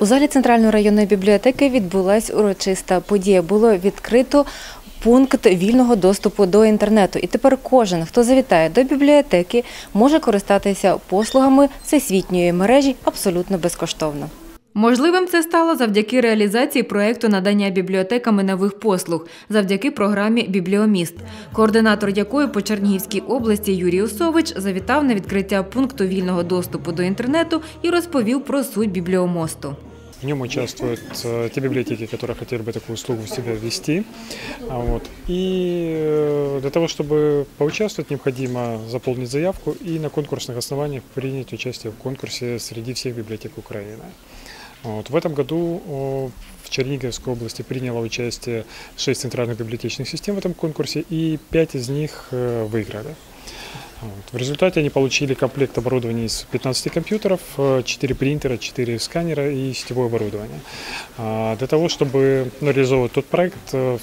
У залі центральної районної бібліотеки відбулась урочиста подія. Було відкрито пункт вільного доступу до інтернету. І тепер кожен, хто завітає до бібліотеки, може користатися послугами всесвітньої мережі абсолютно безкоштовно. Можливим це стало завдяки реалізації проєкту надання бібліотеками нових послуг, завдяки програмі Бібліоміст, координатор якої по Чернігівській області Юрій Осович завітав на відкриття пункту вільного доступу до інтернету і розповів про суть бібліомосту. В нем участвуют э, те библиотеки, которые хотели бы такую услугу в себя ввести. А Вот. И э, для того, чтобы поучаствовать, необходимо заполнить заявку и на конкурсных основаниях принять участие в конкурсе среди всех библиотек Украины. Вот. В этом году в Черниговской области приняло участие 6 центральных библиотечных систем в этом конкурсе, и 5 из них э, выиграли. Вот. В результате они получили комплект оборудования из 15 компьютеров, 4 принтера, 4 сканера и сетевое оборудование. А, Для того, чтобы ну, реализовывать тот проект, э,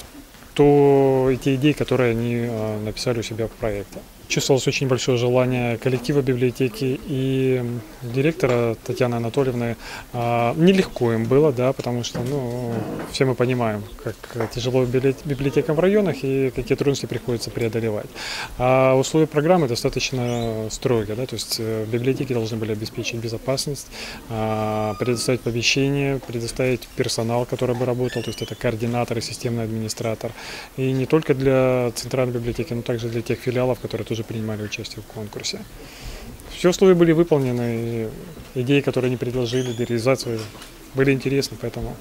то и те идеи, которые они э, написали у себя в проекте. Чувствовалось очень большое желание коллектива библиотеки и директора Татьяны Анатольевны. А, Нелегко им было, да, потому что ну, все мы понимаем, как тяжело библи- библиотекам в районах и какие трудности приходится преодолевать. А условия программы достаточно строгие, да, то есть э, библиотеки должны были обеспечить безопасность, а, предоставить помещение, предоставить персонал, который бы работал, то есть это координатор и системный администратор. И не только для центральной библиотеки, но также для тех филиалов, которые тоже принимали участие в конкурсе. Все условия были выполнены, и идеи, которые они предложили для реализации, были интересны, поэтому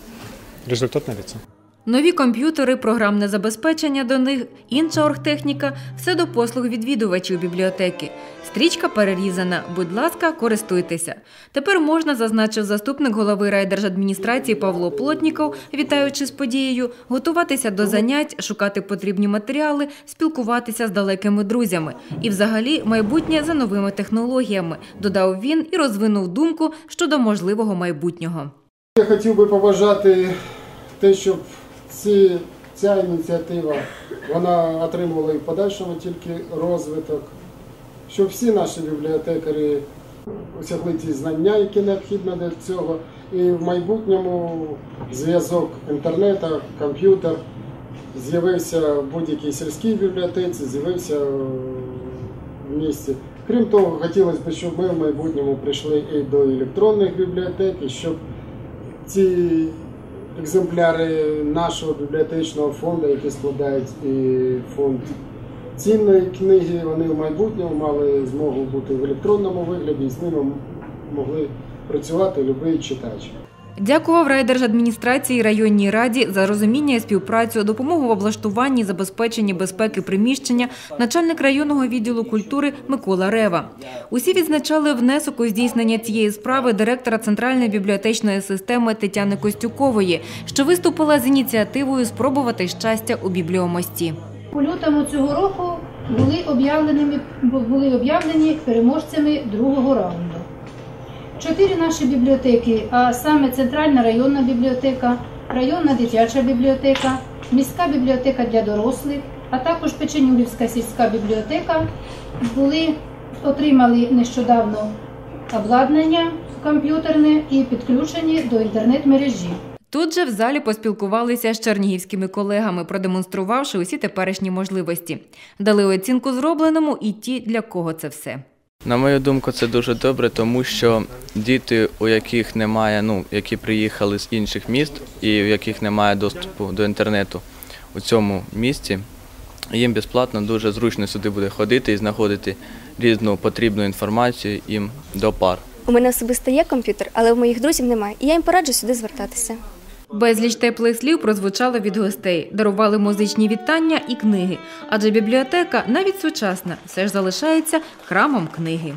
результат налицо. Нові комп'ютери, програмне забезпечення до них, інша оргтехніка – все до послуг відвідувачів бібліотеки. Стрічка перерізана. Будь ласка, користуйтеся. Тепер можна, зазначив заступник голови райдержадміністрації Павло Плотніков, вітаючи з подією, готуватися до занять, шукати потрібні матеріали, спілкуватися з далекими друзями. І взагалі майбутнє за новими технологіями, додав він і розвинув думку щодо можливого майбутнього. Я хотів би побажати те, щоб ці, ця ініціатива вона отримувала і в подальшому тільки розвиток, щоб всі наші бібліотекарі осягли ті знання, які необхідні для цього, і в майбутньому зв'язок інтернету, комп'ютер з'явився в будь-якій сільській бібліотеці, з'явився в місті. Крім того, хотілося б, щоб ми в майбутньому прийшли і до електронних бібліотек, і щоб ці екземпляри нашого бібліотечного фонду, які складають і фонд цінної книги, вони в майбутньому мали змогу бути в електронному вигляді і з ними могли працювати будь-який читач. Дякував райдержадміністрації районній раді за розуміння і співпрацю, допомогу в облаштуванні, забезпеченні безпеки приміщення, начальник районного відділу культури Микола Рева. Усі відзначали внесок у здійснення цієї справи директора центральної бібліотечної системи Тетяни Костюкової, що виступила з ініціативою спробувати щастя у бібліомості. У лютому цього року були об'явленими були об'явлені переможцями другого раунду. Чотири наші бібліотеки, а саме Центральна районна бібліотека, районна дитяча бібліотека, міська бібліотека для дорослих, а також Печенюгівська сільська бібліотека, були отримали нещодавно обладнання комп'ютерне і підключені до інтернет-мережі. Тут же в залі поспілкувалися з чернігівськими колегами, продемонструвавши усі теперішні можливості. Дали оцінку зробленому і ті, для кого це все. На мою думку, це дуже добре, тому що діти, у яких немає, ну які приїхали з інших міст і у яких немає доступу до інтернету у цьому місті, їм безплатно дуже зручно сюди буде ходити і знаходити різну потрібну інформацію їм до пар. У мене особисто є комп'ютер, але у моїх друзів немає, і я їм пораджу сюди звертатися. Безліч теплих слів прозвучало від гостей, дарували музичні вітання і книги. Адже бібліотека, навіть сучасна, все ж залишається храмом книги.